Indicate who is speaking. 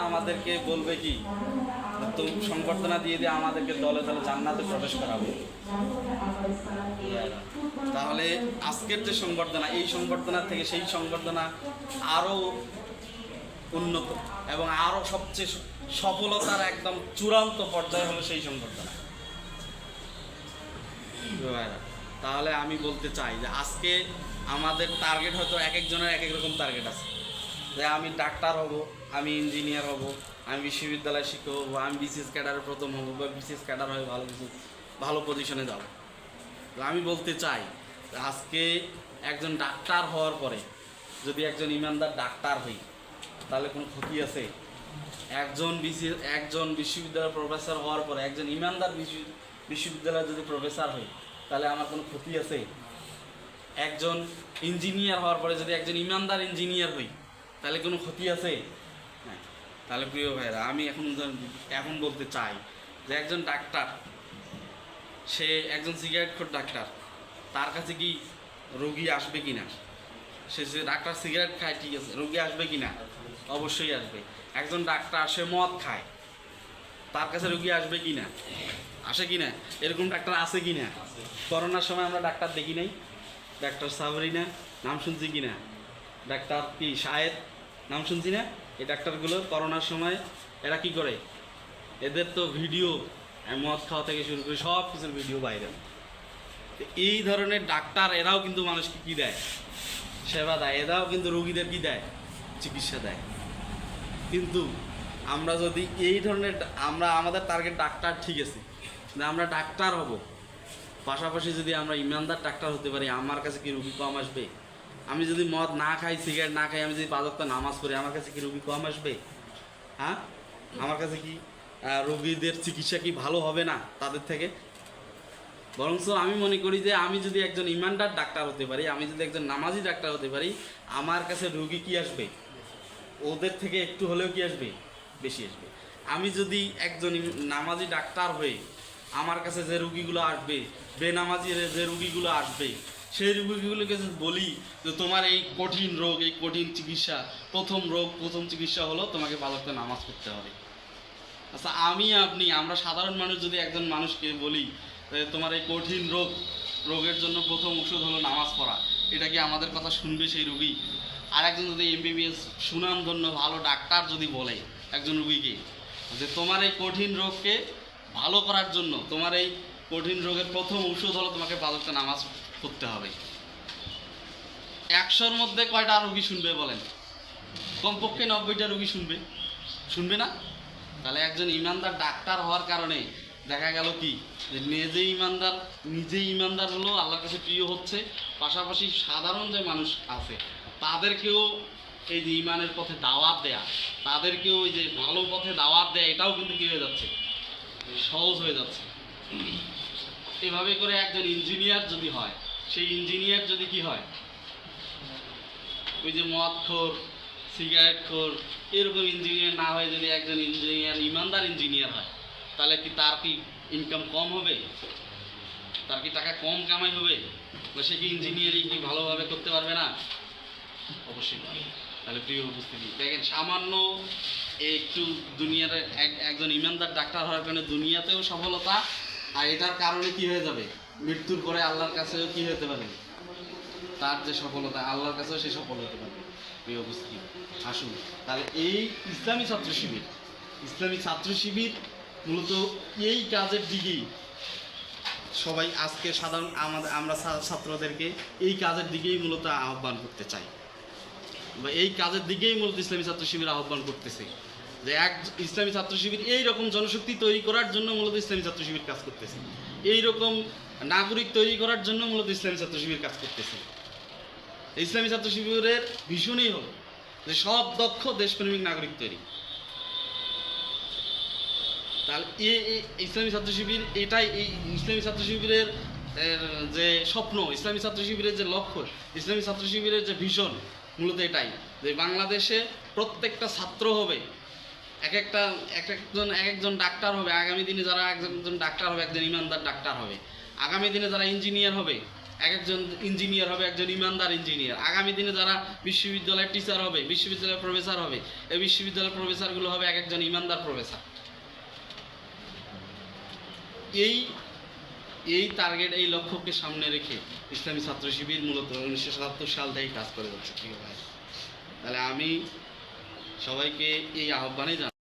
Speaker 1: আমাদেরকে বলবে কি দিয়ে দিয়ে আমাদেরকে দলে জান্নাতে প্রবেশ করাবে তাহলে আজকের যে এই থেকে সেই উন্নত এবং আরও সবচেয়ে সফলতার একদম চূড়ান্ত পর্যায়ে হলো সেই সংবর্ধনা। তাহলে আমি বলতে চাই যে আজকে আমাদের টার্গেট হয়তো এক একজনের এক এক রকম টার্গেট আছে। যে আমি ডাক্তার হব, আমি ইঞ্জিনিয়ার হব, আমি বিশ্ববিদ্যালয় শিক্ষক হব, আমি বিসিএস ক্যাডারে প্রথম হব বা বিসিএস ক্যাডার হয়ে ভালো কিছু, ভালো পজিশনে যাব। আমি বলতে চাই, আজকে একজন ডাক্তার হওয়ার পরে যদি একজন ইমানদার ডাক্তার হই, তাহলে কোনো ক্ষতি আছে? একজন বিসি একজন বিশ্ববিদ্যালয়ের প্রফেসর হওয়ার পরে, একজন ইমানদার বিশ্ব- বিশ্ববিদ্যালয়ে যদি প্রফেসর হই, তাহলে আমার কোনো ক্ষতি আছে? একজন ইঞ্জিনিয়ার হওয়ার পরে যদি একজন ইমানদার ইঞ্জিনিয়ার হই, তাহলে কোনো ক্ষতি আছে? হ্যাঁ তাহলে প্রিয় ভাইরা আমি এখন এখন বলতে চাই যে একজন ডাক্তার, সে একজন সিগারেট খোর ডাক্তার, তার কাছে কি রোগী আসবে কি না সে যে ডাক্তার সিগারেট খায়, ঠিক আছে, রোগী আসবে কি না অবশ্যই আসবে। একজন ডাক্তার, সে মদ খায়, তার কাছে রোগী আসবে কি না আসে কি না এরকম ডাক্তার আছে কি না করোনার সময় আমরা ডাক্তার দেখি নাই। ডাক্তার সাবরিনা নাম শুনছি কি না ডাক্তার কি শায়ের নাম শুনছি না? এই ডাক্তারগুলো করোনার সময় এরা কি করে? এদের তো ভিডিও মদ খাওয়া থেকে শুরু করে সব কিছুর ভিডিও বাইরে এই ধরনের ডাক্তার এরাও কিন্তু মানুষকে কি দেয়? সেবা দেয়। এরাও কিন্তু রোগীদের কি দেয়? চিকিৎসা দেয়। কিন্তু আমরা যদি এই ধরনের, আমরা আমাদের টার্গেট ডাক্তার ঠিক আছে। আমরা ডাক্তার হব। পাশাপাশি যদি আমরা ইমানদার ডাক্তার হতে পারি, আমার কাছে কি রুগী কম আসবে? আমি যদি মদ না খাই, সিগারেট না খাই, আমি যদি পাঁচক্ত নামাজ পড়ি, আমার কাছে কি রুগী কম আসবে? হ্যাঁ? আমার কাছে কি রোগীদের চিকিৎসা কি ভালো হবে না তাদের থেকে? বরঞ্চ আমি মনে করি যে আমি যদি একজন ইমানদার ডাক্তার হতে পারি, আমি যদি একজন নামাজি ডাক্তার হতে পারি, আমার কাছে রোগী কি আসবে? ওদের থেকে একটু হলেও কি আসবে? বেশি আসবে। আমি যদি একজন নামাজি ডাক্তার হয়ে আমার কাছে যে রুগীগুলো আসবে, বেনামাজি যে রুগীগুলো আসবে, সেই রুগীগুলোকে বলি যে তোমার এই কঠিন রোগ, এই কঠিন চিকিৎসা, প্রথম রোগ, প্রথম চিকিৎসা হলো তোমাকে বালকতে নামাজ পড়তে হবে। আচ্ছা আমি, আপনি, আমরা সাধারণ মানুষ যদি একজন মানুষকে বলি তোমার এই কঠিন রোগ, রোগের জন্য প্রথম ওষুধ হলো নামাজ পড়া, এটা কি আমাদের কথা শুনবে সেই রুগী? আর একজন যদি এমবিবিএস সুনামধন্য ভালো ডাক্তার যদি বলে একজন রুগীকে যে তোমার এই কঠিন রোগকে ভালো করার জন্য তোমার এই কঠিন রোগের প্রথম ওষুধ হলো তোমাকে পাঁচটা নামাজ পড়তে হবে। একশোর মধ্যে কয়টা রুগী শুনবে বলেন? কমপক্ষে নব্বইটা রুগী শুনবে। শুনবে না? তাহলে একজন ইমানদার ডাক্তার হওয়ার কারণে দেখা গেল কি? যে নিজে ইমানদার নিজে ইমানদার হলো আল্লাহর কাছে প্রিয় হচ্ছে, পাশাপাশি সাধারণ যে মানুষ আছে, তাদেরকেও এই যে ইমানের পথে দাওয়াত দেয়া, তাদেরকেও এই যে ভালো পথে দাওয়াত দেয়া, এটাও কিন্তু কি হয়ে যাচ্ছে? সহজ হয়ে যাচ্ছে। এভাবে করে একজন ইঞ্জিনিয়ার যদি হয়, সেই ইঞ্জিনিয়ার যদি কি হয়? ওই যে মদ খোর সিগারেট খোর এরকম ইঞ্জিনিয়ার না হয়ে যদি একজন ইঞ্জিনিয়ার ইমানদার ইঞ্জিনিয়ার হয়, তাহলে কি তার কি ইনকাম কম হবে? তার কি টাকা কম কামাই হবে? বা সে কি ইঞ্জিনিয়ারিং কি ভালোভাবে করতে পারবে না? অবশ্যই। তাহলে প্রিয় উপস্থিতি, দেখেন সামান্য একটু দুনিয়ার এক- একজন ইমানদার ডাক্তার হওয়ার কারণে দুনিয়াতেও সফলতা, আর এটার কারণে কি হয়ে যাবে? মৃত্যুর পরে আল্লাহর কাছেও কি হতে পারে? তার যে সফলতা, আল্লাহর কাছেও সে সফল হতে পারে। প্রিয় উপস্থিতি, আসুন। তাহলে এই ইসলামী ছাত্র শিবির, ইসলামী ছাত্র শিবির মূলত এই কাজের দিকেই সবাই আজকে সাধারণ আমাদের, আমরা ছাত্রদেরকে এই কাজের দিকেই মূলত আহ্বান করতে চাই। বা এই কাজের দিকেই মূলত ইসলামী ছাত্র শিবির আহ্বান করতেছে। যে এক ইসলামী ছাত্র শিবির এই রকম জনশক্তি তৈরি করার জন্য মূলত ইসলামী ছাত্র শিবির কাজ করতেছে। এই রকম নাগরিক তৈরি করার জন্য মূলত ইসলামী ছাত্র শিবির কাজ করতেছে। ইসলামী ছাত্র শিবিরের ভীষণই হলো যে সব দক্ষ দেশপ্রেমিক নাগরিক তৈরি। তাহলে এ- ইসলামী ছাত্র শিবির এটাই এই ইসলামী ছাত্র শিবিরের যে স্বপ্ন, ইসলামী ছাত্র শিবিরের যে লক্ষ্য, ইসলামী ছাত্র শিবিরের যে ভীষণ, মূলত এটাই যে বাংলাদেশে প্রত্যেকটা ছাত্র হবে এক একটা এক একজন এক একজন ডাক্তার হবে, আগামী দিনে যারা একজন ডাক্তার হবে, একজন ইমানদার ডাক্তার হবে। আগামী দিনে যারা ইঞ্জিনিয়ার হবে এক একজন ইঞ্জিনিয়ার হবে, একজন ইমানদার ইঞ্জিনিয়ার আগামী দিনে যারা বিশ্ববিদ্যালয়ের টিচার হবে, বিশ্ববিদ্যালয়ের প্রফেসর হবে, এই বিশ্ববিদ্যালয়ের প্রফেসরগুলো হবে এক একজন ইমানদার প্রফেসর এই এই টার্গেট এই লক্ষ্যকে সামনে রেখে ইসলামী ছাত্র শিবির মূলত উনিশশো সাতাত্তর সাল থেকে কাজ করে যাচ্ছে। তাহলে আমি সবাইকে এই আহ্বানে জানাই।